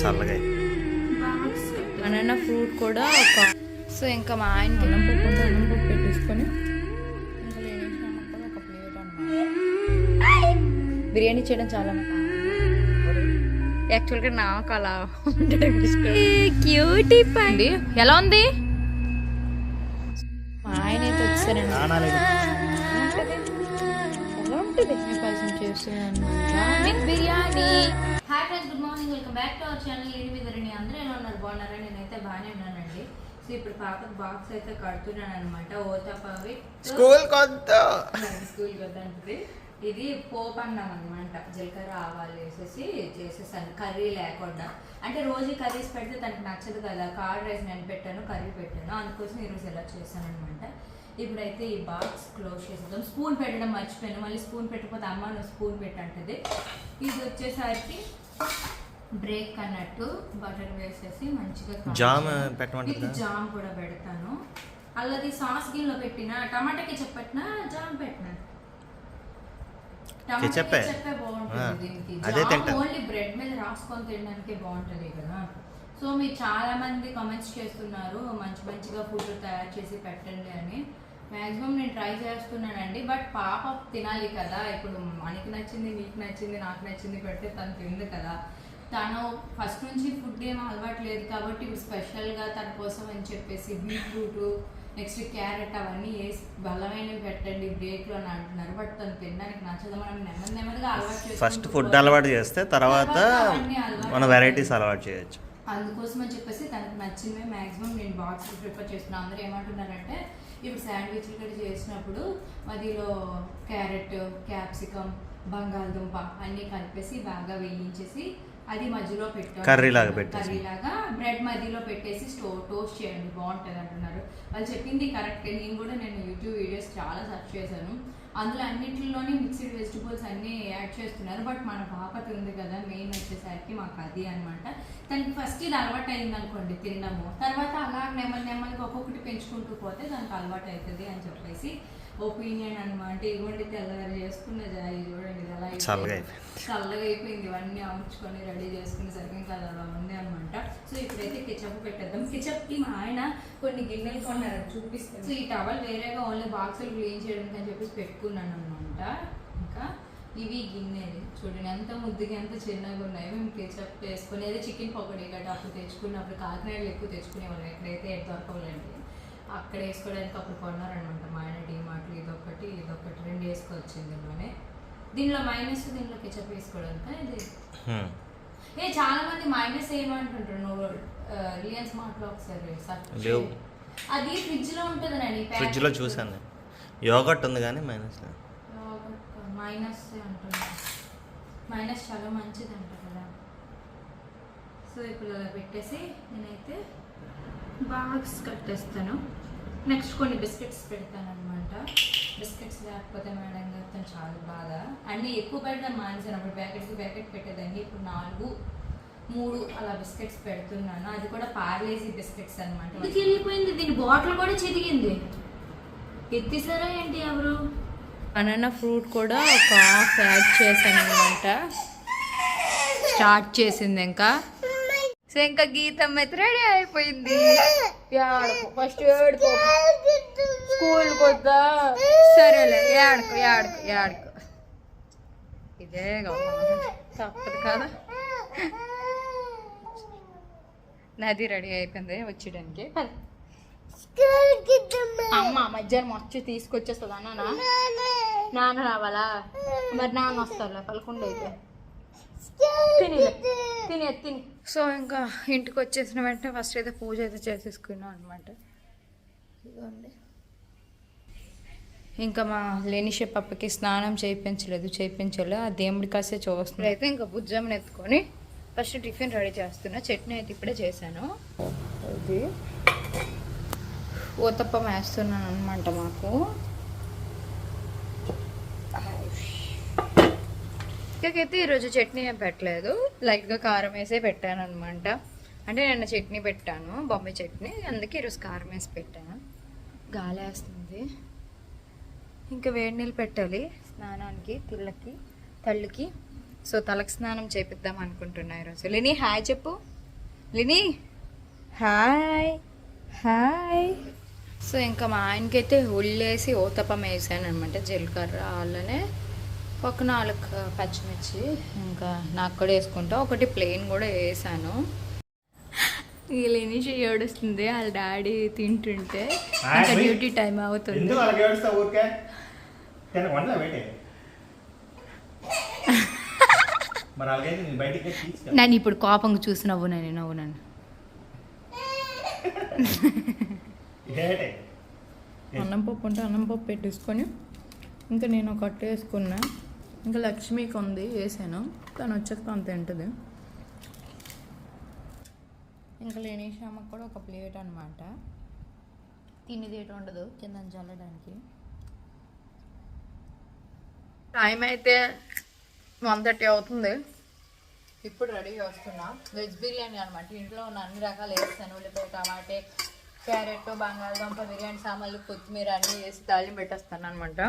చల్లగా banana fruit కూడా ఒక సో ఇంకా మా ఆయనకి అన్నం పప్పు ఉంటే అన్నం పప్పు పెట్టేసుకొని బిర్యానీ చేయడం చాలా యాక్చువల్గా నాకు అలా క్యూటీ పండి ఎలా ఉంది? మా ఆయన అయితే వచ్చారండి. చేస్తున్నాను. అనమాట biryani hi friends good morning welcome back to our channel మీద రండి అందరూ ఎలా ఉన్నారు? బాగున్నారా? నేనైతే బాగానే ఉన్నానండి. సో ఇప్పుడు పాపకు బాక్స్ అయితే కడుతున్నాను అనమాట ఓతపవి స్కూల్ కొంత స్కూల్కి వద్దంటుంది ఇది పోపు అన్నం అనమాట జీలకర్ర ఆవాలు వేసేసి చేసేసాను. కర్రీ లేకుండా. అంటే రోజు కర్రీస్ పెడితే తనకి నచ్చదు కదా. కార్డ్ రైస్ నేను పెట్టాను కర్రీ పెట్టాను. అందుకోసం ఈరోజు ఇలా చేశాను అనమాట ఇప్పుడైతే ఈ బాక్స్ క్లోజ్ చేసేద్దాం. స్పూన్ పెట్టడం మర్చిపోయాను. మళ్ళీ స్పూన్ పెట్టకపోతే అమ్మ నువ్వు స్పూన్ పెట్టంటది ఇది వచ్చేసరికి బ్రేక్ అన్నట్టు బటర్ వేసేసి మంచిగా. జామ్ జామ్ కూడా పెడతాను. అల్లది సాస్ గిన్నెలో పెట్టిన టమాటాకి చెప్పట్న జామ్ పెట్టిన. దీనికి? అదే తింటా. ఓన్లీ బ్రెడ్ మీద రాసుకొని తినడానికి బాగుంటుంది కదా. సో మీరు చాలా మంది కామెంట్స్ చేస్తున్నారు మంచి మంచిగా ఫుడ్ తయారు చేసి పెట్టండి అని. మాక్సిమం నేను ట్రై చేస్తున్నానండి బట్ పాప తినాలి కదా. ఇప్పుడు మనకి నచ్చింది నీకు నచ్చింది నాకు నచ్చింది పెడితే తను తింది కదా. తను ఫస్ట్ నుంచి ఫుడ్ ఏం అలవాటు లేదు కాబట్టి ఇప్పుడు స్పెషల్గా తన కోసం అని చెప్పేసి బీట్రూట్ నెక్స్ట్ క్యారెట్ అవన్నీ వేసి బలమైనవి పెట్టండి బ్రేక్లో అని అంటున్నారు. బట్ తను తినడానికి నచ్చదు. మనం నెమ్మది నెమ్మదిగా అలవాటు ఫస్ట్ ఫుడ్ అలవాటు చేస్తే తర్వాత మన వెరైటీస్ అలవాటు చేయొచ్చు. అందుకోసం అని చెప్పేసి తనకు నచ్చినవి మాక్సిమం నేను బాక్స్ ప్రిఫర్ చేస్తున్నాను అందరూ ఏమంటున్నారంటే ఇప్పుడు శాండ్విచ్ ఇక్కడ చేసినప్పుడు మధ్యలో క్యారెట్ క్యాప్సికమ్ బంగాళదుంప అన్నీ కలిపేసి బాగా వేయించేసి అది మధ్యలో పెట్టాను Curry లాగా పెట్టేసి. కర్రీ లాగా బ్రెడ్ మధ్యలో పెట్టేసి స్టో టోస్ట్ చేయండి బాగుంటుంది అంటున్నారు. వాళ్ళు చెప్పింది కరెక్ట్. నేను కూడా నేను యూట్యూబ్ వీడియోస్ చాలా సెర్చ్ చేశాను. అందులో అన్నిటిలోని మిక్స్డ్ వెజిటబుల్స్ అన్నీ యాడ్ చేస్తున్నారు. బట్ మన పాపకి ఉంది కదా మెయిన్ వచ్చేసరికి మాకు అది అనమాట తనకి ఫస్ట్ ఇది అలవాటు అయింది అనుకోండి తినడము. తర్వాత అలా నెమ్మది నెమ్మదిగా ఒక్కొక్కటి పెంచుకుంటూ పోతే దానికి అలవాటు అవుతుంది అని చెప్పేసి ఒపీనియన్ అనమాట ఇవ్వండి తెల్లవారు చేసుకున్న జాయి చూడండి ఇది అయిపోయింది. చల్లగా. చల్లగా అయిపోయింది. ఇవన్నీ అమర్చుకొని రెడీ చేసుకునేసరికి ఇంకా అది అలా ఉంది అనమాట సో ఇప్పుడైతే కిచప్ పెట్టేద్దాం. కిచప్కి మా ఆయన కొన్ని గిన్నెలు కొన్నారు చూపిస్తాను. సో ఈ టవల్ వేరేగా ఓన్లీ బాక్సులు క్లీన్ చేయడానికి అని చెప్పేసి పెట్టుకున్నాను అనమాట ఇంకా ఇవి గిన్నెలు. చూడండి ఎంత ముద్దుగా ఎంత చిన్నగా ఉన్నాయి. మేము కెచప్ వేసుకొని ఏదో చికెన్ పకోడీ గట్రా అప్పుడు తెచ్చుకున్నప్పుడు కాకినాడలో ఎక్కువ తెచ్చుకునేవాళ్ళం. ఎక్కడైతే దొరకవాలండి. అక్కడ వేసుకోవడానికి అప్పుడు కొన్నారనమాట మా ఆయన డిమార్ట్లు ఇదొకటి ఇదొకటి రెండు వేసుకోవచ్చింది ఇందులోనే. దీనిలో మైనస్ దీనిలో కెచప్ వేసుకోవడానికి ఇది. ఏ చాలా మంది మైనస్ ఏమంటుంటారు నువ్వు రిలయన్స్ మార్ట్లో ఒకసారి. అది ఫ్రిడ్జ్లో ఉంటుందండి ఫ్రిడ్జ్లో చూసాను యోగట్ ఉంది కానీ మైనస్ మైనస్ అంటున్నా. మైనస్ చాలా మంచిది అంట కదా. సో ఇప్పుడు అలా పెట్టేసి నేనైతే బాక్స్ కట్టేస్తాను. నెక్స్ట్ కొన్ని బిస్కెట్స్ పెడతాను అనమాట బిస్కెట్స్ లేకపోతే మేడం గారితో చాలా బాధ. అన్నీ ఎక్కువ పెట్టడం మానేసాను అప్పుడు ప్యాకెట్కి ప్యాకెట్ పెట్టేదాన్ని. ఇప్పుడు నాలుగు మూడు అలా బిస్కెట్స్ పెడుతున్నాను. అది కూడా పార్లేజీ బిస్కెట్స్ అనమాట ఇది వెళ్ళిపోయింది? దీని బాటిల్ కూడా చిరిగింది ఎత్తిసారా ఏంటి ఎవరు? బనానా ఫ్రూట్ కూడా ఒక హాఫ్ యాడ్ చేశాను అనమాట స్టార్ట్ చేసింది ఇంకా. సో ఇంకా గీతం అయితే రెడీ అయిపోయింది. ఫస్ట్ ఏడుకో. స్కూల్కి వద్దా? సరేలే ఏడుకో ఏడుకో ఏడుకో ఇదే తప్పదు కదా. నది రెడీ అయిపోయింది వచ్చేయడానికి. పద. అమ్మ మధ్యాహ్నం వచ్చి తీసుకొచ్చేస్తుంది అన్న నాన్న. రావాలా? మరి నాన్న వస్తారులే పలకుండా అయితే తిని తిని తిని. సో ఇంకా ఇంటికి వచ్చేసిన వెంటనే ఫస్ట్ అయితే పూజ అయితే చేసేసుకున్నాం అనమాట ఇదిగోండి. ఇంకా మా లేనిషే పప్పకి స్నానం చేయించలేదు చేయించలేదు ఆ దేవుడి కాసే చూస్తుంది అయితే ఇంకా బుజ్జమ్మని ఎత్తుకొని ఫస్ట్ టిఫిన్ రెడీ చేస్తున్నా. చట్నీ అయితే ఇప్పుడే చేశాను. ఇది ఊతప్పం వేస్తున్నాను అనమాట మాకు. అయితే ఈరోజు చట్నీ ఏం పెట్టలేదు. లైట్గా కారం వేసే పెట్టాను అనమాట అంటే నిన్న చట్నీ పెట్టాను బొమ్మాయి చట్నీ. అందుకే ఈరోజు కారం వేసి పెట్టాను. గాలి వేస్తుంది. ఇంకా వేడి నీళ్ళు పెట్టాలి స్నానానికి తిళ్ళకి తల్లికి. సో తలకు స్నానం చేపిద్దాం అనుకుంటున్నా ఈరోజు. లిని హాయ్ చెప్పు. లిని హాయ్ హాయ్. సో ఇంకా మా ఆయనకైతే ఉల్లేసి ఓతపం వేసాను అనమాట జీలకర్ర అలానే ఒక నాలుగు పచ్చిమిర్చి ఇంకా నాకు కూడా వేసుకుంటా. ఒకటి ప్లెయిన్ కూడా వేసాను. లేని ఏడుస్తుంది? వాళ్ళ డాడీ తింటుంటే ఇంకా డ్యూటీ టైం అవుతుంది. నన్ను ఇప్పుడు కోపంగా చూసి నవ్వు నేను నవ్వు నన్ను. అన్నం పప్పు ఉంటే అన్నం పప్పు పెట్టేసుకొని ఇంకా నేను ఒక అట్టు వేసుకున్నా. ఇంకా లక్ష్మికి ఉంది వేసాను. తను వచ్చాక తను తింటుంది. ఇంకా లేని శ్యామకు కూడా ఒక ప్లేట్ అనమాట తినేది ఏటి ఉండదు కింద చల్లడానికి. టైం అయితే వన్ థర్టీ అవుతుంది. ఇప్పుడు రెడీ చేస్తున్నా. వెజ్ బిర్యానీ అనమాట ఇంట్లో ఉన్న అన్ని రకాలు వేస్తాను. ఉల్లిపాయ టమాటే క్యారెట్ బంగాళదుంప బిర్యానీ సామాన్లు కొత్తిమీర అన్నీ వేసి తాళింపు పెట్టేస్తాను అనమాట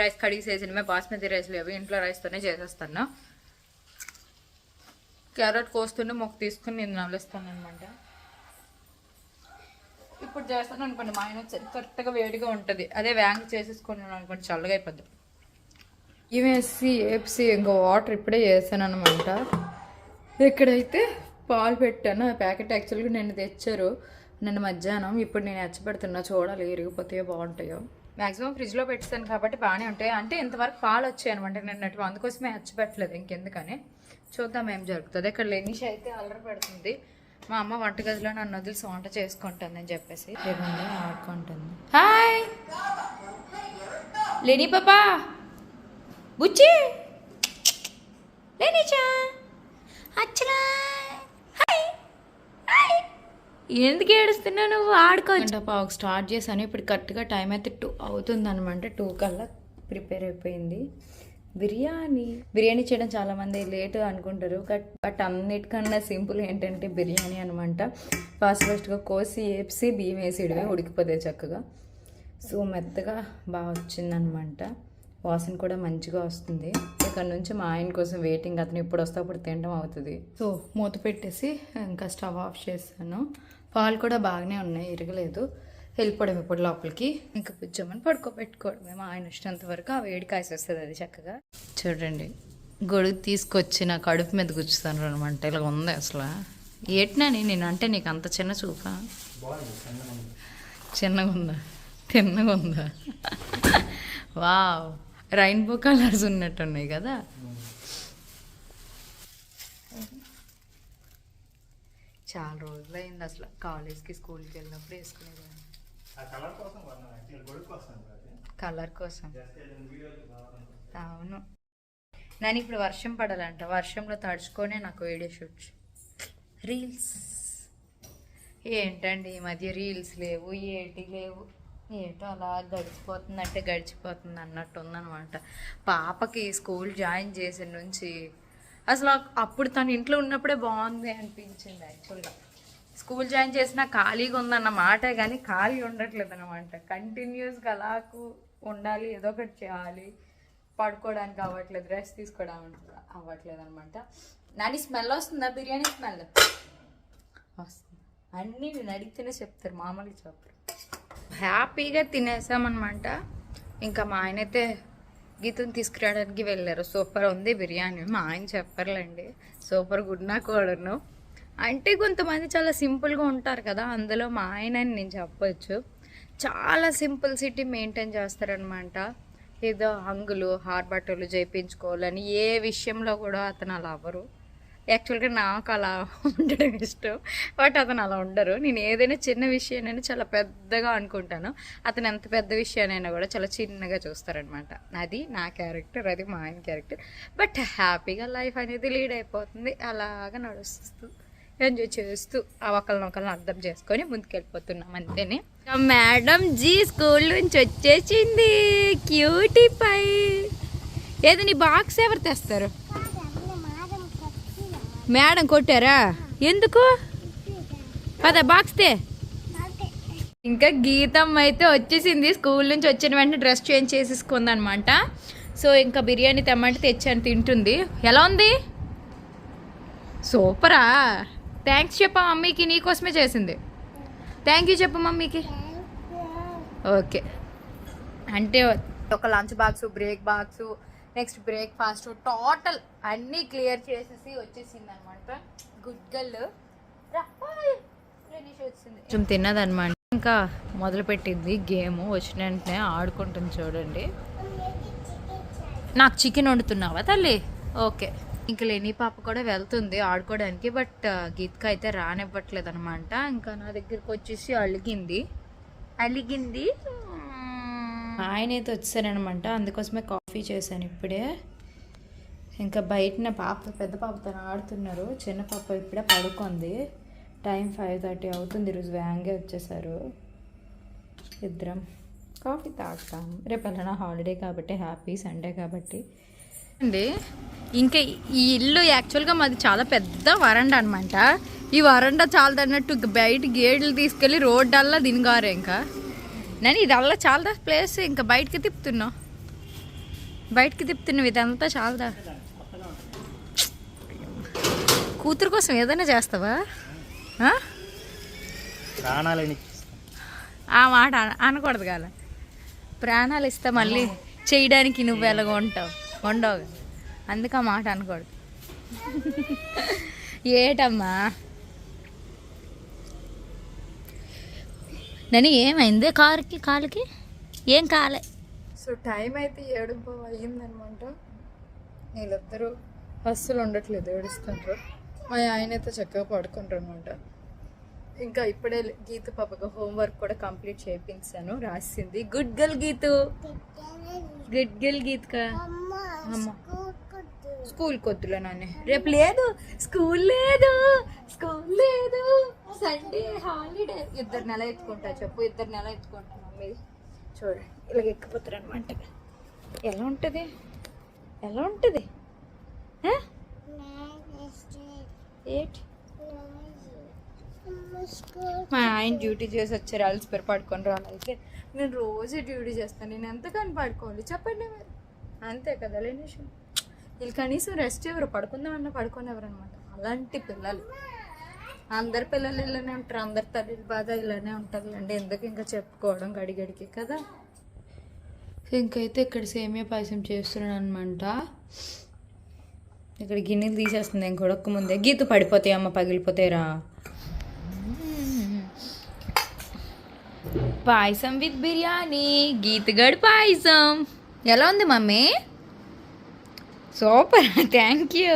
రైస్ కడిగి కడిగేసేసినమే బాస్మతి రైస్ లేవు ఇంట్లో రైస్తోనే చేసేస్తాను. క్యారెట్ కోస్తుంటే మొక్క తీసుకుని నేను నవ్వుస్తాను అనమాట ఇప్పుడు చేస్తాను అనుకోండి మా ఆయన వచ్చేది కరెక్ట్గా వేడిగా ఉంటుంది. అదే వ్యాంగ్ చేసేసుకున్నాను అనుకోండి చల్లగా అయిపోద్ది. ఇవేసి ఏప్సి ఇంకా వాటర్ ఇప్పుడే వేసాను అనమాట ఇక్కడైతే పాలు పెట్టాను. ఆ ప్యాకెట్ యాక్చువల్గా నిన్న తెచ్చారు. నిన్న మధ్యాహ్నం. ఇప్పుడు నేను ఎచ్చ పెడుతున్నా చూడాలి ఇరిగిపోతే బాగుంటాయో. మాక్సిమం ఫ్రిడ్జ్లో పెట్టుతాను కాబట్టి బాగానే ఉంటాయి. అంటే ఇంతవరకు పాలు వచ్చాయి అనమాట నిన్నటి అందుకోసమే ఎచ్చ పెట్టలేదు. ఇంకెందుకని. చూద్దాం ఏం జరుగుతుంది. ఇక్కడ లెనిష్ అయితే అల్లరి పెడుతుంది. మా అమ్మ వంటగదిలో నన్ను వదిలిసి వంట అని చెప్పేసి. లేకుండా ఆడుకుంటుంది. హాయ్! లేని పాపా! బుచ్చి లేనిచా అచ్చనా ఎందుకు ఏడుస్తున్నావు నువ్వు? ఆడుకోవచ్చు పావు స్టార్ట్ చేశాను. ఇప్పుడు కరెక్ట్గా టైం అయితే టూ అవుతుంది అనమాట టూ కల్లా ప్రిపేర్ అయిపోయింది. బిర్యానీ. బిర్యానీ చేయడం చాలామంది లేట్ అనుకుంటారు. బట్ బట్ అన్నిటికన్నా సింపుల్ ఏంటంటే బిర్యానీ అనమాట ఫాస్ట్ ఫాస్ట్గా కోసి ఏప్సి బియ్యం వేసేయడమే ఉడికిపోతాయి చక్కగా. సో మెత్తగా బాగా వచ్చిందనమాట వాసన కూడా మంచిగా వస్తుంది. ఇక్కడ నుంచి మా ఆయన కోసం వెయిటింగ్ అతను ఇప్పుడు వస్తే అప్పుడు తినడం అవుతుంది. సో మూత పెట్టేసి ఇంకా స్టవ్ ఆఫ్ చేస్తాను పాలు కూడా బాగానే ఉన్నాయి ఇరగలేదు. వెళ్ళిపోవడం ఇప్పుడు లోపలికి. ఇంకా పుచ్చమని పడుకోబెట్టుకోవడమే మా ఆయన వచ్చినంత వరకు ఆ వేడి కాసేస్తుంది అది చక్కగా. చూడండి గొడుగు తీసుకొచ్చి నా కడుపు మీద గుచ్చుతాను అనమాట ఇలా ఉంది అసలు. ఏటినని నేను అంటే నీకు అంత చిన్న చూపా? చిన్నగా ఉందా? తిన్నగా ఉందా? వా రైన్బో కలర్స్ ఉన్నట్టున్నాయి కదా. చాలా రోజులు అయింది అసలు. కాలేజ్కి స్కూల్కి వెళ్ళినప్పుడు వేసుకునేదాన్ని కలర్ కోసం. అవును. నేను ఇప్పుడు వర్షం పడాలంట. వర్షంలో తడుచుకొనే నాకు వీడియో షూట్ రీల్స్. ఏంటండి ఈ మధ్య రీల్స్ లేవు ఏంటి లేవు? ఏంటో అలా గడిచిపోతుంది అంటే గడిచిపోతుంది అన్నట్టు ఉందన్నమాట. పాపకి స్కూల్ జాయిన్ చేసిన నుంచి అసలు అప్పుడు తను ఇంట్లో ఉన్నప్పుడే బాగుంది అనిపించింది యాక్చువల్గా స్కూల్ జాయిన్ చేసినా ఖాళీగా ఉందన్న మాటే కానీ ఖాళీ ఉండట్లేదు అనమాట కంటిన్యూస్గా అలాకు ఉండాలి ఏదో ఒకటి చేయాలి పడుకోవడానికి అవ్వట్లేదు రెస్ట్ తీసుకోవడానికి అవ్వట్లేదు అనమాట నాని స్మెల్ వస్తుందా? బిర్యానీ స్మెల్ వస్తుంది. అన్నీ నేను అడిగితేనే చెప్తారు మామూలుగా చెప్పరు. హ్యాపీగా తినేసామన్నమాట. ఇంకా మా ఆయన అయితే గీతను తీసుకురావడానికి వెళ్ళారు. సూపర్ ఉంది బిర్యానీ. మా ఆయన చెప్పర్లేండి. సూపర్ గుడ్ నా కూడాను అంటే కొంతమంది చాలా సింపుల్గా ఉంటారు కదా అందులో మా ఆయన అని నేను చెప్పొచ్చు. చాలా సింపుల్ సిటీ మెయింటైన్ చేస్తారనమాట. ఏదో హంగులు హార్బట్టలు చేయించుకోవాలని ఏ విషయంలో కూడా అతను అలా అవ్వరు. యాక్చువల్గా నాకు అలా ఉండడం ఇష్టం. బట్ అతను అలా ఉండరు. నేను ఏదైనా చిన్న విషయానైనా చాలా పెద్దగా అనుకుంటాను. అతను ఎంత పెద్ద విషయానైనా కూడా చాలా చిన్నగా చూస్తారనమాట. అది నా క్యారెక్టర్ అది మా ఆయన క్యారెక్టర్. బట్ హ్యాపీగా లైఫ్ అనేది లీడ్ అయిపోతుంది. అలాగా నడుస్తూ ఎంజాయ్ చేస్తూ ఆ ఒకరినొకరిని అర్థం చేసుకొని ముందుకెళ్ళిపోతున్నాం. అంతేనే? మేడం జీ స్కూల్ నుంచి వచ్చేసింది. Cutie pie. ఏదో నీ బాక్స్ ఎవరు తెస్తారు? మేడం కొట్టారా? ఎందుకు? పద బాక్స్ తే. ఇంకా గీతం అయితే వచ్చేసింది. స్కూల్ నుంచి వచ్చిన వెంటనే డ్రెస్ చేంజ్ చేసేసుకుంది అనమాట సో ఇంకా బిర్యానీ తెమ్మంటే తెచ్చాను తింటుంది. ఎలా ఉంది? సూపరా. థ్యాంక్స్ చెప్పా మమ్మీకి నీకోసమే చేసింది. థ్యాంక్ యూ చెప్పు మమ్మీకి. ఓకే అంటే ఒక lunch box break box next breakfast total అన్నీ క్లియర్ చేసేసి వచ్చేసింది అనమాట గుడ్ గర్ల్ కొంచెం తిన్నదనమాట. ఇంకా మొదలు పెట్టింది గేమ్. వచ్చిన వెంటనే ఆడుకుంటుంది చూడండి. నాకు చికెన్ వండుతున్నావా తల్లి? ఓకే. ఇంకా లేని పాప కూడా వెళ్తుంది ఆడుకోవడానికి బట్ గీత్క అయితే రానివ్వట్లేదు అనమాట ఇంకా నా దగ్గరికి వచ్చేసి అలిగింది. అలిగింది? ఆయన అయితే వచ్చారనమాట. అందుకోసమే కాఫీ చేశాను ఇప్పుడే. ఇంకా బయటన పాప పెద్ద పాపతో ఆడుతున్నారు. చిన్న పాప ఇప్పుడే పడుకుంది. టైం ఫైవ్ థర్టీ అవుతుంది. ఈరోజు వ్యాంగే వచ్చేసారు. ఇద్దరం కాఫీ తాగుతాం. రేపు నా హాలిడే కాబట్టి హ్యాపీ సండే కాబట్టి. అండి ఇంకా ఈ ఇల్లు యాక్చువల్గా మాది చాలా పెద్ద వరండా అనమాట ఈ వరండా చాలా అన్నట్టు బయట గేట్లు తీసుకెళ్ళి రోడ్డల్లా దినగారు ఇంకా. నేను ఇదల్లా చాలదా ప్లేస్ ఇంకా బయటకి తిప్పుతున్నావు? బయటకి తిప్పుతున్నావు ఇదంతా చాలదా? కూతురు కోసం ఏదైనా చేస్తావా? ఆ? మాట అన- అనకూడదు కదా ప్రాణాలు ఇస్తే మళ్ళీ చేయడానికి నువ్వు ఎలాగ ఉంటావు. ఉండవు. అందుకే ఆ మాట అనకూడదు. ఏటమ్మా? నని ఏమైంది? కారుకి కాలుకి? ఏం కాలే. సో టైం అయితే ఏడు అయ్యిందనమాట. వీళ్ళిద్దరూ అస్సలు ఉండట్లేదు ఏడుస్తుంటారు మా ఆయన అయితే చక్కగా పడుకుంటారు అనమాట ఇంకా ఇప్పుడే గీత పాపకు హోంవర్క్ కూడా కంప్లీట్ చేయించాను రాసింది. Good girl Geetu. Good girl గీత్కా? అమ్మ. స్కూల్ కొద్దులో నాన్నే. రేపు లేదు స్కూల్ లేదు. సండే హాలిడే ఇద్దరు నెల ఎత్తుకుంటా చెప్పు ఇద్దరు నెల ఎత్తుకుంటా మమ్మీ. చూడండి ఇలాగ ఎక్కిపోతారు అనమాట ఎలా ఉంటుంది? ఎలా ఉంటుంది? ఏంటి? మా ఆయన డ్యూటీ చేసి వచ్చారు అలసిపోయి పడుకొని రాలైతే నేను రోజు డ్యూటీ చేస్తాను నేను ఎంతకని పడుకోవాలి? చెప్పండి మరి. అంతే కదా లేనేషు వీళ్ళు కనీసం రెస్ట్ ఎవరు పడుకుందామన్నా పడుకోనివ్వరు అనమాట అలాంటి పిల్లలు. అందరి పిల్లలు ఇలానే ఉంటారు అందరి తల్లి బాధ ఇలానే ఉంటుందిలేండి. ఎందుకు ఇంకా చెప్పుకోవడం గడిగడికి కదా? ఇంకైతే ఇక్కడ సేమియా పాయసం చేస్తున్నాను అనమాట ఇక్కడ గిన్నెలు తీసేస్తుంది ఇంక ఉడక ముందే. గీత పడిపోతాయి అమ్మ పగిలిపోతాయిరా. పాయసం విత్ బిర్యానీ. గీతగడ్ పాయసం. ఎలా ఉంది మమ్మీ? Super thank you.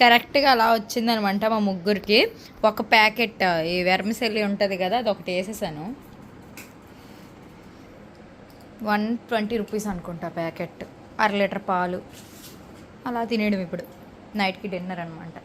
కరెక్ట్గా అలా వచ్చిందనమాట మా ముగ్గురికి. ఒక ప్యాకెట్ ఈ వెర్మిసెల్లి ఉంటుంది కదా అది ఒకటి వేసేసాను. వన్ ట్వంటీ రూపీస్ అనుకుంటా ప్యాకెట్ అర లీటర్ పాలు. అలా తినేయడం ఇప్పుడు నైట్కి డిన్నర్ అనమాట